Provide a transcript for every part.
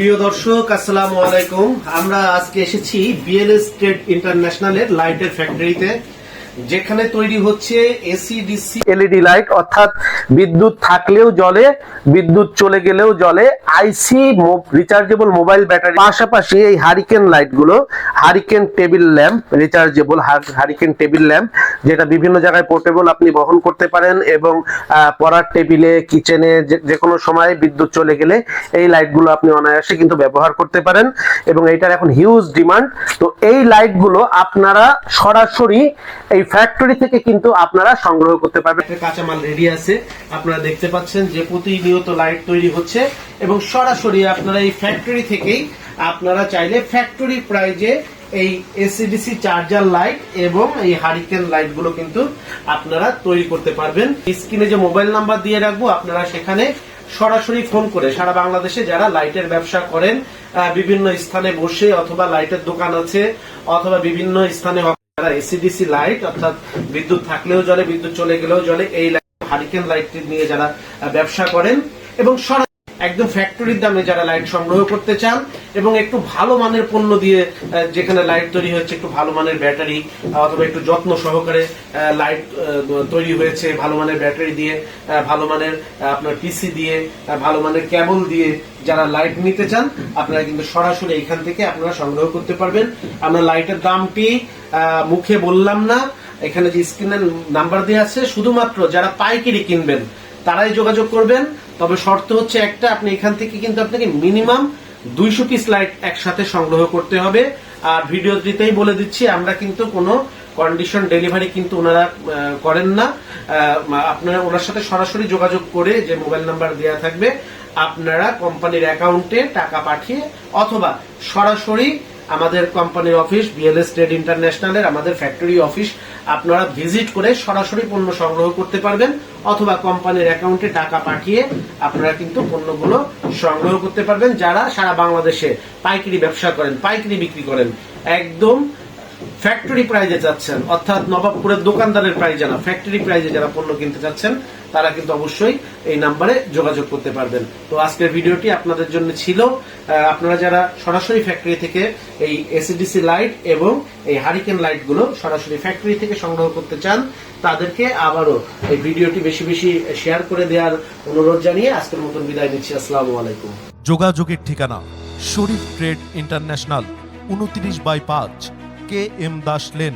প্রিয় দর্শক, আসসালামু আলাইকুম। আমরা আজকে এসেছি বিএলএস ট্রেড ইন্টারন্যাশনালের লাইটের ফ্যাক্টরিতে যেখানে তৈরি হচ্ছে এসিডিসি এলইডি লাইট অর্থাৎ বিদ্যুৎ থাকলেও জ্বলে বিদ্যুৎ চলে গেলেও জ্বলে আইসি রিচার্জেবল মোবাইল ব্যাটারি পাশাপাশি এই হারিকেন লাইটগুলো hurricane table lamp rechargeable hurricane table lamp যেটা বিভিন্ন জায়গায় পোর্টেবল আপনি বহন করতে পারেন এবং পড়ার টেবিলে কিচেনে যে কোনো সময় বিদ্যুৎ চলে গেলে এই লাইটগুলো আপনি অনায়াসে কিন্তু ব্যবহার করতে পারেন এবং এটার এখন হিউজ ডিমান্ড তো এই লাইটগুলো আপনারা সরাসরি এই ফ্যাক্টরি থেকে কিন্তু আপনারা সংগ্রহ করতে পারবেন। কাঁচামাল রেডি আছে। আপনারা দেখতে পাচ্ছেন যে প্রতিনিয়ত লাইট তৈরি হচ্ছে এবং সরাসরি আপনারা এই ফ্যাক্টরি থেকেই আপনারা চাইলে ফ্যাক্টরি প্রাইজে এই এসিডিসি চার্জার লাইট এবং এই হারিকেন লাইটগুলো কিন্তু আপনারা তৈরি করতে পারবেন। স্ক্রিনে যে মোবাইল নাম্বার দিয়ে রাখব, আপনারা সেখানে সরাসরি ফোন করে সারা বাংলাদেশে যারা লাইটের ব্যবসা করেন বিভিন্ন স্থানে বসে অথবা লাইটের দোকান আছে অথবা বিভিন্ন স্থানে এসিডিসি লাইট অর্থাৎ বিদ্যুৎ থাকলেও জলে, বিদ্যুৎ চলে গেলেও জ্বলে এই হারিকেন লাইট নিয়ে যারা ব্যবসা করেন এবং একদম ফ্যাক্টরির দামে যারা লাইট সংগ্রহ করতে চান এবং একটু ভালো মানের পণ্য দিয়ে যেখানে লাইট তৈরি হচ্ছে, একটু ভালো মানের ব্যাটারি অথবা একটু যত্ন সহকারে লাইট তৈরি হয়েছে, ভালো মানের ব্যাটারি দিয়ে ভালো মানের আপনার পিসি দিয়ে ভালো মানের কেবল দিয়ে যারা লাইট নিতে চান, আপনারা কিন্তু সরাসরি এখান থেকে আপনারা সংগ্রহ করতে পারবেন। আমরা লাইটের দামটি মুখে বললাম না, এখানে যে স্ক্রিনের নাম্বার দেওয়া আছে, শুধুমাত্র যারা পাইকারি কিনবেন, তারাই যোগাযোগ করবেন। তবে শর্ত হচ্ছে একটা, আপনি এখান থেকে কিন্তু আপনাকে মিনিমাম দুইশো পিস লাইট একসাথে সংগ্রহ করতে হবে। আর ভিডিওটিতেই বলে দিচ্ছি, আমরা কিন্তু কোনো কন্ডিশন ডেলিভারি কিন্তু ওনারা করেন না। আপনারা ওনার সাথে সরাসরি যোগাযোগ করে যে মোবাইল নাম্বার দেওয়া থাকবে, আপনারা কোম্পানির অ্যাকাউন্টে টাকা পাঠিয়ে অথবা সরাসরি আমাদের কোম্পানির অফিস বিএলএস ট্রেড ইন্টারন্যাশনালের আমাদের ফ্যাক্টরি অফিস আপনারা ভিজিট করে সরাসরি পণ্য সংগ্রহ করতে পারবেন, অথবা কোম্পানির অ্যাকাউন্টে টাকা পাঠিয়ে আপনারা কিন্তু পণ্যগুলো সংগ্রহ করতে পারবেন। যারা সারা বাংলাদেশে পাইকারি ব্যবসা করেন, পাইকারি বিক্রি করেন, একদম ফ্যাক্টরি প্রাইজে যাচ্ছেন, অর্থাৎ নবাবপুরের দোকানদারের প্রাইজে না ফ্যাক্টরি প্রাইজে যারা পণ্য কিনতে চাচ্ছেন তারা কিন্তু অবশ্যই এই নাম্বারে যোগাযোগ করতে পারবেন। তো আজকের ভিডিওটি আপনাদের জন্য ছিল আপনারা যারা সরাসরি ফ্যাক্টরি থেকে এই এসিডিসি লাইট এবং এই হারিকেন লাইটগুলো সরাসরি ফ্যাক্টরি থেকে সংগ্রহ করতে চান, তাদেরকে আবারও এই ভিডিওটি বেশি বেশি শেয়ার করে দেওয়ার অনুরোধ জানিয়ে আজকের মতন বিদায় নিচ্ছি। আসসালামু আলাইকুম। যোগাযোগের ঠিকানা শরীফ ট্রেড ইন্টারন্যাশনাল, উনত্রিশ বাই পাঁচ, K M Das lane,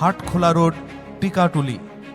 Hatkhola road, Tikatuli.